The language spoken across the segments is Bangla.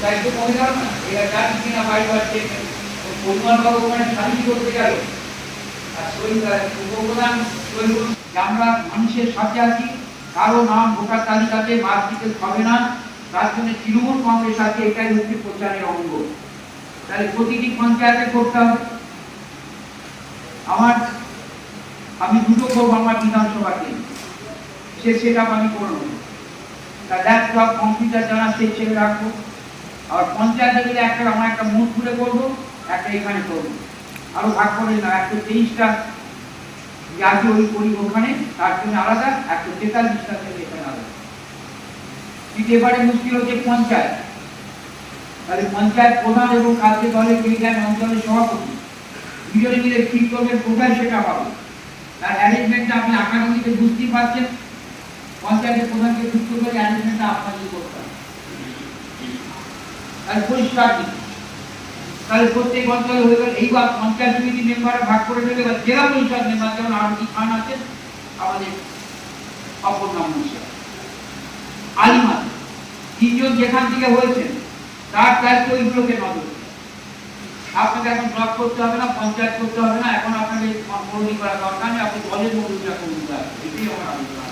দায়িত্ব না করতে কারও ভোটার তালিকাতে বাদ দিতে হবে না তার জন্য তৃণমূল কংগ্রেস আছে এটাই প্রচারের তাহলে প্রতিটি পঞ্চায়েতে আমার, আমি দুটো করব আমার বিধানসভাকে সে সেটা আমি করব তা ল্যাপটপ কম্পিউটার যারা সে ছেড়ে রাখব। আর পঞ্চায়েতে গেলে একটা, আমার একটা মুখ খুলে করব একটা এখানে করব। আরও ভাগ করে না, একশো তেইশটা জাতি ওই করি ওখানে, তার জন্য আলাদা, একশো তেতাল্লিশটা থেকে এখানে আলাদা। কিন্তু এবারে মুশকিল হচ্ছে পঞ্চায়েত। তাহলে পঞ্চায়েত প্রধান এবং কালকে দলের বিজ্ঞান অঞ্চলের সভাপতি, দুজনে মিলে ঠিক করবেন, কোথায় সেটা পাবো তার অ্যারেঞ্জমেন্টটা আপনি আকাঙ্ক্ষিতে বুঝতেই পারছেন। পঞ্চায়েতের প্রধানকে যুক্ত করে অ্যারেঞ্জমেন্টটা আপনাকে করতে তাহলে পরিষ্কার তাহলে প্রত্যেক হয়ে গেল পঞ্চায়েত সমিতি ভাগ করে বা জেলা পরিষদ মেম্বার যেমন আরও খান আমাদের অপর নাম মুশারফ। আলিমা তিনজন যেখান থেকে হয়েছেন, তার দায়িত্ব ওইগুলোকে নজর আপনাকে এখন ব্লক করতে হবে না, পঞ্চায়েত করতে হবে না, এখন আপনাকে করা দরকার নেই, আপনি দলের মধ্যে কর্মী করা এটাই আমার আলোচনা।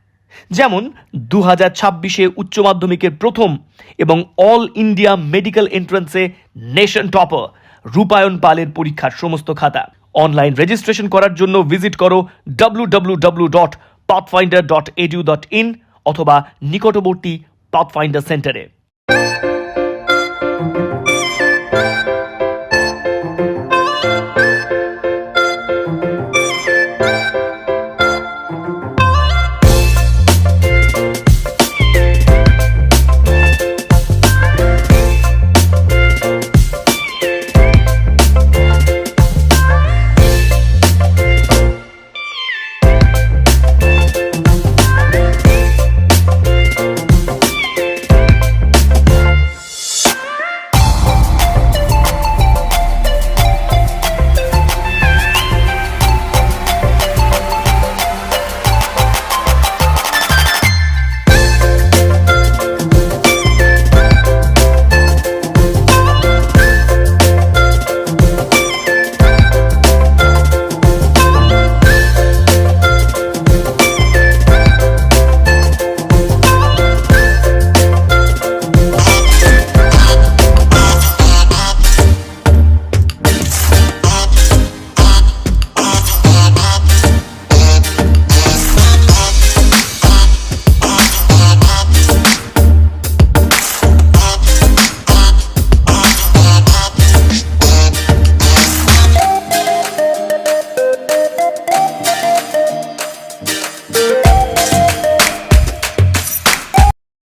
যেমন দু হাজার ছাব্বিশে উচ্চ মাধ্যমিকের প্রথম এবং অল ইন্ডিয়া মেডিকেল এন্ট্রান্সে নেশন টপার রূপায়ণ পালের পরীক্ষার সমস্ত খাতা। অনলাইন রেজিস্ট্রেশন করার জন্য ভিজিট করো W W W dot Pathfinder dot edu dot in অথবা নিকটবর্তী পাথফাইন্ডার সেন্টারে